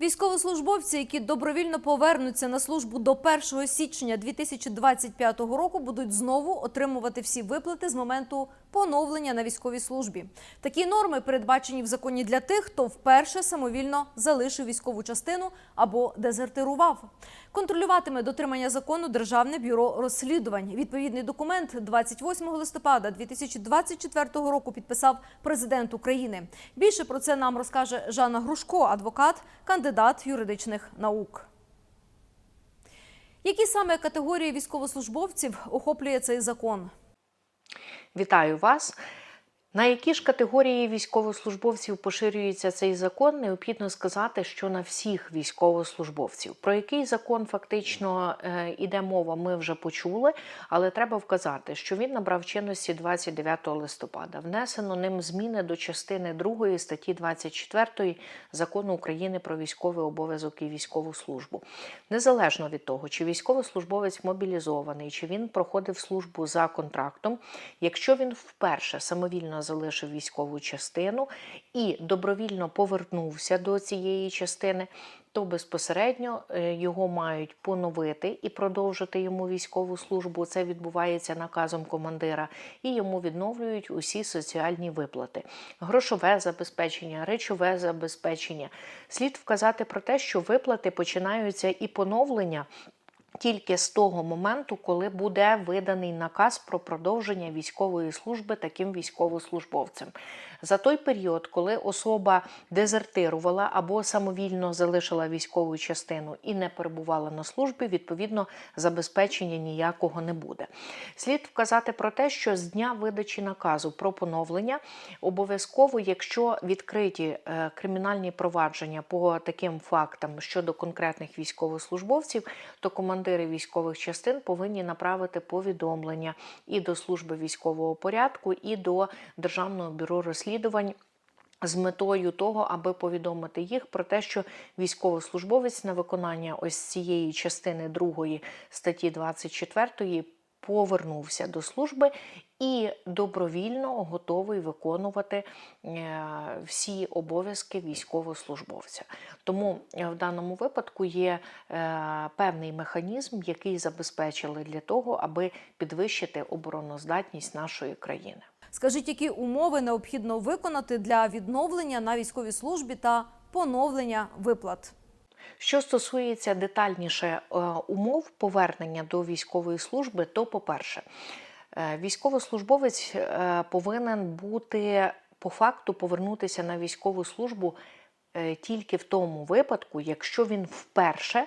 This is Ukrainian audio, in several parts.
Військовослужбовці, які добровільно повернуться на службу до 1 січня 2025 року, будуть знову отримувати всі виплати з моменту поновлення на військовій службі. Такі норми передбачені в законі для тих, хто вперше самовільно залишив військову частину або дезертирував. Контролюватиме дотримання закону Державне бюро розслідувань. Відповідний документ 28 листопада 2024 року підписав президент України. Більше про це нам розкаже Жанна Грушко, адвокат, кандидат юридичних наук. Які саме категорії військовослужбовців охоплює цей закон? Вітаю вас. На які ж категорії військовослужбовців поширюється цей закон, необхідно сказати, що на всіх військовослужбовців. Про який закон фактично е, іде мова, ми вже почули, але треба вказати, що він набрав чинності 29 листопада. Внесено ним зміни до частини 2 статті 24 закону України про військовий обов'язок і військову службу. Незалежно від того, чи військовослужбовець мобілізований, чи він проходив службу за контрактом, якщо він вперше самовільно залишив військову частину і добровільно повернувся до цієї частини, то безпосередньо е, його мають поновити і продовжити йому військову службу. Це відбувається наказом командира, і йому відновлюють усі соціальні виплати, грошове забезпечення, речове забезпечення. Слід вказати про те, що виплати починаються і поновлення. Тільки з того моменту, коли буде виданий наказ про продовження військової служби таким військовослужбовцем. За той період, коли особа дезертирувала або самовільно залишила військову частину і не перебувала на службі, відповідно забезпечення ніякого не буде. Слід вказати про те, що з дня видачі наказу про поновлення обов'язково, якщо відкриті е, кримінальні провадження по таким фактам щодо конкретних військовослужбовців, то командири військових частин повинні направити повідомлення і до служби військового порядку, і до Державного бюро розслідувань. З метою того, аби повідомити їх про те, що військовослужбовець на виконання ось цієї частини 2 статті 24 повернувся до служби і добровільно готовий виконувати е, всі обов'язки військовослужбовця. Тому е, в даному випадку є е, певний механізм, який забезпечили для того, аби підвищити обороноздатність нашої країни. Скажіть, які умови необхідно виконати для відновлення на військовій службі та поновлення виплат? Що стосується детальніше е, умов повернення до військової служби, то, по-перше, е, військовослужбовець е, повинен бути по факту повернутися на військову службу тільки в тому випадку, якщо він вперше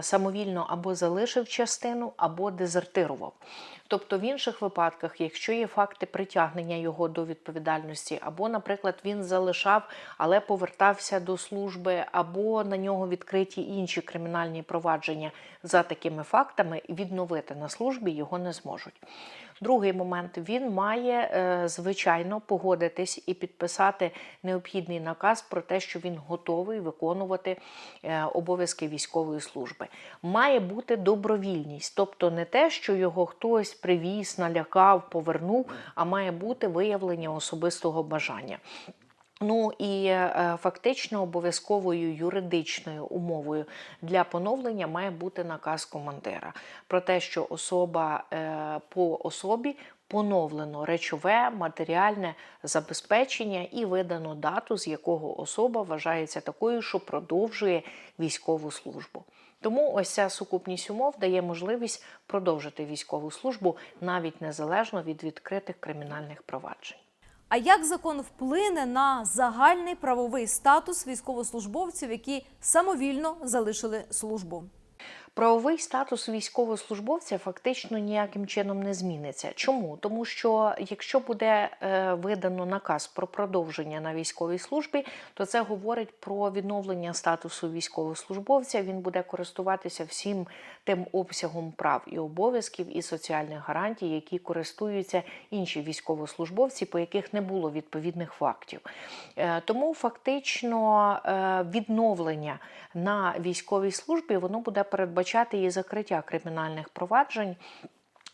самовільно або залишив частину, або дезертирував. Тобто, в інших випадках, якщо є факти притягнення його до відповідальності, або, наприклад, він залишав, але повертався до служби, або на нього відкриті інші кримінальні провадження за такими фактами, відновити на службі його не зможуть. Другий момент він має е, звичайно погодитись і підписати необхідний наказ про те, що він готовий виконувати е, обов'язки військової служби. Має бути добровільність, тобто не те, що його хтось привіз, налякав, повернув, а має бути виявлення особистого бажання. Ну і е, фактично обов'язковою юридичною умовою для поновлення має бути наказ командира про те, що особа е, по особі поновлено речове матеріальне забезпечення і видано дату, з якого особа вважається такою, що продовжує військову службу. Тому ось ця сукупність умов дає можливість продовжити військову службу навіть незалежно від відкритих кримінальних проваджень. А як закон вплине на загальний правовий статус військовослужбовців, які самовільно залишили службу? Правовий статус військовослужбовця фактично ніяким чином не зміниться. Чому? Тому що якщо буде е, видано наказ про продовження на військовій службі, то це говорить про відновлення статусу військовослужбовця. Він буде користуватися всім тим обсягом прав і обов'язків і соціальних гарантій, які користуються інші військовослужбовці, по яких не було відповідних фактів. Е, тому фактично е, відновлення на військовій службі воно буде передбачати і закриття кримінальних проваджень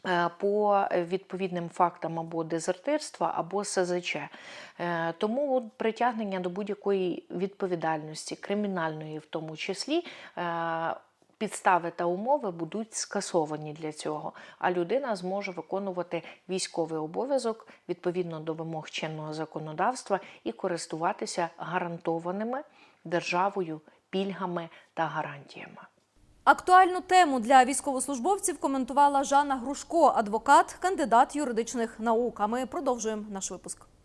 е, по відповідним фактам або дезертирства, або СЗЧ. Е, Тому притягнення до будь-якої відповідальності, кримінальної в тому числі. е, Підстави та умови будуть скасовані для цього, а людина зможе виконувати військовий обов'язок відповідно до вимог чинного законодавства і користуватися гарантованими державою пільгами та гарантіями. Актуальну тему для військовослужбовців коментувала Жанна Грушко, адвокат, кандидат юридичних наук. А ми продовжуємо наш випуск.